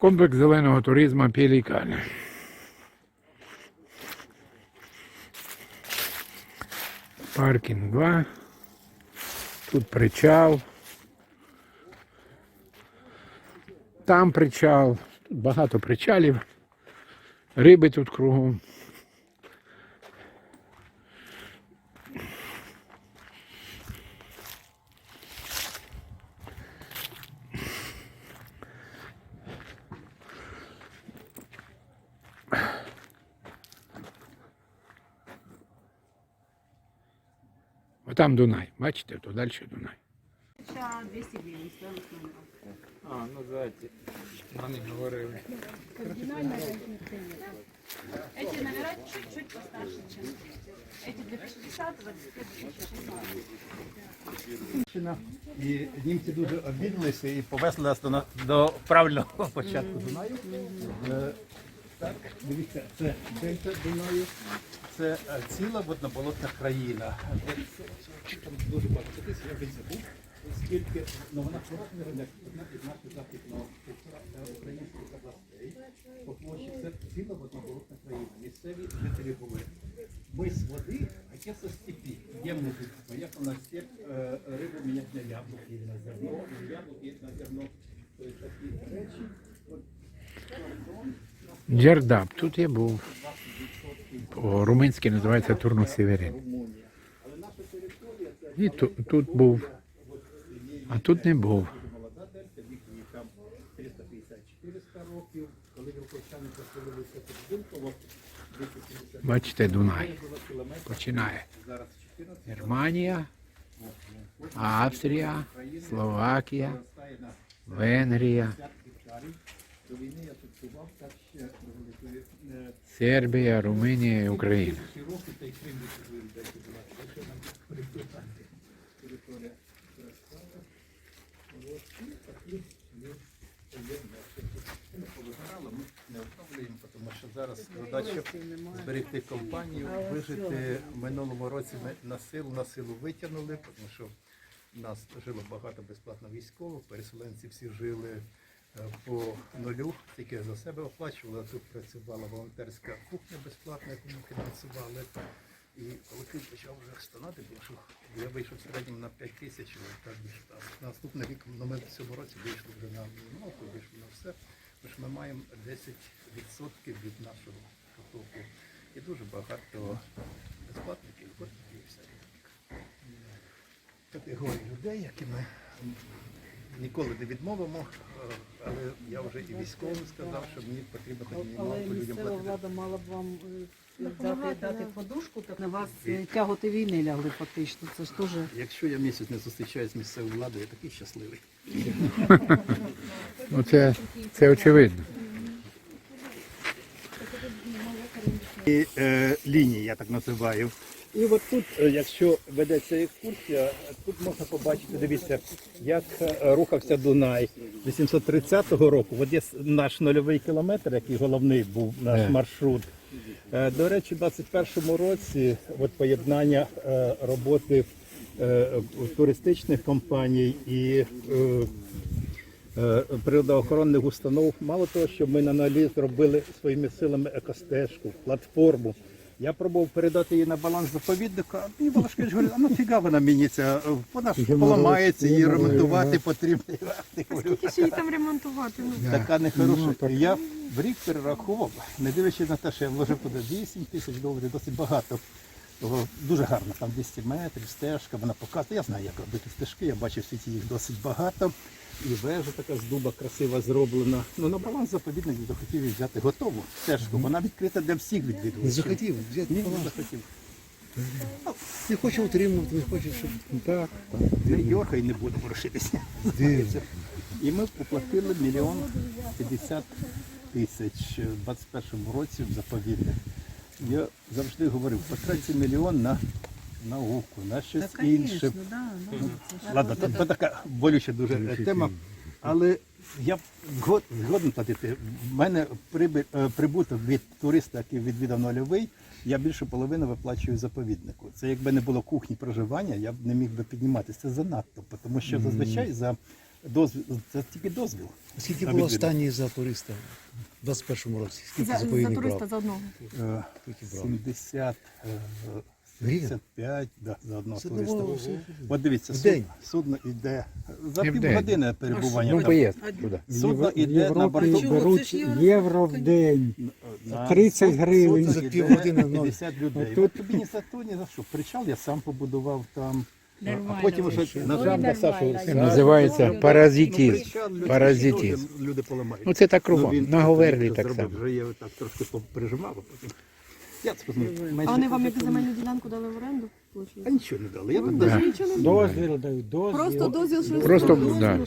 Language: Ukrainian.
Комплекс зеленого туризму Пелікан. Паркінг 2. Тут причал. Там причал. Тут багато причалів. Риби тут кругом. Отам Дунай. Бачите, то далі Дунай. 200 гривен стоимость номера. А, ну давайте. Вони говорили. Эти номера чуть-чуть постарше, чем эти для 50, 25, 16. Німеччина, І німці дуже обідалися і повезли нас до, на- до правильного початку Дунаю. Е, Так, дивіться, це дельта Дунаю, це е, ціла водноболотна країна. Там дуже багато тисяч, я вже забув, оскільки ну, вона розміром як одна із наших західного українських областей. По площі це ціла водноболотна країна. Місцеві жителі були. Ми з води, а є со степі. Є музичство, як у нас е, рибу мінять на яблуки, на зерно, яблуки на зерно. Тобто такі речі. От Джердаб. Тут я був. По-румунськи називається це І тут, тут був. А тут не був. дуже молода дельта, вік її там 350-400 років. Коли вілковчани поселилися тут Вилково, 270 Бачите, Дунай. Починає. зараз 14 Германія, Австрія, Словакія, Венгрія, 50 гектарів. До війни я тут бував, так ще до великої е, Сербія, Румунія і Україна. та й Крим відповів, де була. Нам. Територія зростає. От, і такі є не повиграли, ми не оправлюємо, тому що зараз задача зберегти компанію, вижити. В минулому році ми на силу, на силу витягнули, тому що в нас жило багато безплатно військових, переселенці всі жили по нулю, тільки за себе оплачували. а Тут працювала волонтерська кухня безплатна, яку ми фінансували. І колектив почав вже стонати, тому що я вийшов в середньому на 5 тисяч, так більше там. Наступний рік ну, ми в цьому році вийшли вже на мінімалку, вийшли на все. Що ми маємо 10% від нашого потоку. І дуже багато безплатників, і все. Категорії людей, які ми ніколи не відмовимо, але я вже і військовим сказав, що мені потрібно хоч Але мінімалку людям місцева платити. влада мала б вам е, дати, дати подушку, так на вас е, тяготи війни лягли фактично. Це ж теж Якщо я місяць не зустрічаюсь з місцевою владою, я такий щасливий. Ну це, це очевидно. І, е, лінії, я так називаю. І от тут, е, якщо ведеться екскурсія, тут можна побачити, дивіться, як е, рухався Дунай 830 року. От є наш нульовий кілометр, який головний був наш Е. маршрут. До речі, в 21-му році от поєднання роботи туристичних компаній і природоохоронних установ. Мало того, що ми на аналіз робили своїми силами екостежку, платформу. Я пробував передати її на баланс заповідника. І Волошкевич говорить, а нафіга вона мені ця? Вона ж поламається, її ремонтувати потрібно. Я говорю, скільки її там ремонтувати? Ну, така нехороша. Я в рік перерахував, не дивлячись на те, що я вложив туди 8 тисяч доларів, досить багато. Дуже гарно, там 200 метрів, стежка, вона показує. Я знаю, як робити стежки, я бачив в світі їх досить багато. І вежа така з дуба красиво зроблена. Ну на баланс заповідник захотів її взяти готову стежку. Вона відкрита для всіх відвідувачів. Не захотів взяти Ні, баланс. не захотів. Не хоче утримувати, не хоче, щоб так. Не дьоргай, не буду ворушитися. І ми поплатили мільйон 50 тисяч в 21-му році в заповідник. Я завжди говорив, потратьте мільйон на науку, на щось та, інше. звісно, да, да. Ладно, це, це така болюча дуже тема. Але я згод- згоден платити. В мене приби- е, прибуток від туриста, який відвідав нульовий, я більше половини виплачую заповіднику. Це якби не було кухні проживання, я б не міг би підніматися. Це занадто, тому що зазвичай за дозвіл, це тільки дозвіл. Скільки було відвідування. останній за туриста в 21-му році? Скільки За, за заповідник туриста брав? за одного. Е, Скільки брав? 70, е, Гривень? 75 да, за одного Це туриста. було все. От дивіться, В день? судно йде за Не в день. півгодини перебування. Ну, там. поїзд туди. Судно В йде на Європі борту. беруть євро в день. на 30 гривень. судно За йде півгодини ноль. 50 людей. Отут- тобі ні за то, ні за що. Причал я сам побудував там. А потім вже нажав на Сашу. Це називається паразитізм. причал Паразитізм. люди- Люди поламають. Ну це так Ну, кругом. На Говерлі так само. Вже я так трошки прижимав, а потім. Я це розумію. А вони вам як земельну ділянку дали в оренду? А нічого не дали. Я тут Да. даже Дозвіл дають, дозвіл. Просто дозвіл, що Просто да.